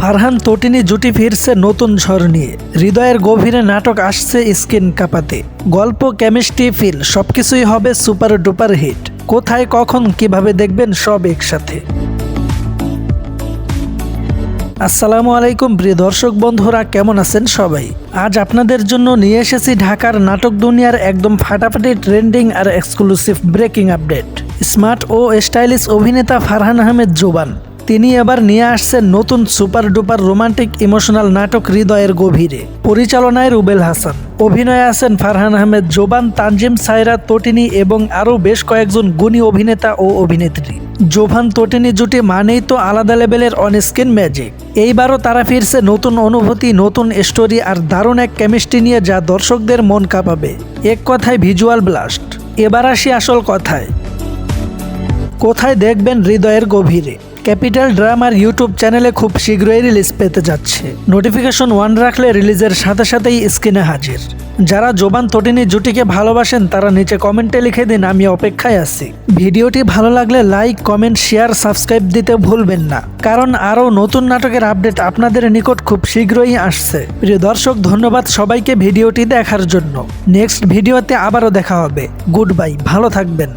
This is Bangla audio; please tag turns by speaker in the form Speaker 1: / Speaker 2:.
Speaker 1: ফারহান তটিনী জুটি ফিরছে নতুন ঝড় নিয়ে। হৃদয়ের গভীরে নাটক আসছে স্কিন কাঁপাতে। গল্প, কেমিস্ট্রি, ফিল, সবকিছুই হবে সুপার ডুপার হিট। কোথায়, কখন, কীভাবে দেখবেন সব একসাথে। আসসালামু আলাইকুম, প্রিয় দর্শক বন্ধুরা, কেমন আছেন সবাই? আজ আপনাদের জন্য নিয়ে এসেছি ঢাকার নাটক দুনিয়ার একদম ফাটাফাটি ট্রেন্ডিং আর এক্সক্লুসিভ ব্রেকিং আপডেট। স্মার্ট ও স্টাইলিশ অভিনেতা ফারহান আহমেদ জোবান। তিনি এবার নিয়ে আসছেন নতুন সুপার ডুপার রোমান্টিক ইমোশনাল নাটক হৃদয়ের গভীরে। পরিচালনায় রুবেল হাসান। অভিনয়ে আছেন ফারহান আহমেদ, জোবান তানজিম, সাইরা তটিনী এবং আরও বেশ কয়েকজন গুণী অভিনেতা ও অভিনেত্রী। জোভান তটিনী জুটি মানেই তো আলাদা লেভেলের অনস্ক্রিন ম্যাজিক। এইবারও তারা ফিরছে নতুন অনুভূতি, নতুন স্টোরি আর দারুণ এক কেমিস্ট্রি নিয়ে যা দর্শকদের মন কাঁপাবে। এক কথায় ভিজুয়াল ব্লাস্ট। এবার আসি আসল কথায়। কোথায় দেখবেন হৃদয়ের গভীরে? ক্যাপিটাল ড্রামার ইউটিউব চ্যানেলে খুব শীঘ্রই রিলিজ পেতে যাচ্ছে। নোটিফিকেশন ওয়ান রাখলে রিলিজের সাথে সাথেই স্ক্রিনে হাজির। যারা জোবান তটিনী জুটিকে ভালোবাসেন, তারা নিচে কমেন্টে লিখে দিন, আমি অপেক্ষায় আছি। ভিডিওটি ভালো লাগলে লাইক, কমেন্ট, শেয়ার, সাবস্ক্রাইব দিতে ভুলবেন না। কারণ আরও নতুন নাটকের আপডেট আপনাদের নিকট খুব শীঘ্রই আসছে। প্রিয় দর্শক, ধন্যবাদ সবাইকে ভিডিওটি দেখার জন্য। নেক্সট ভিডিওতে আবারও দেখা হবে। গুড বাই ভালো থাকবেন।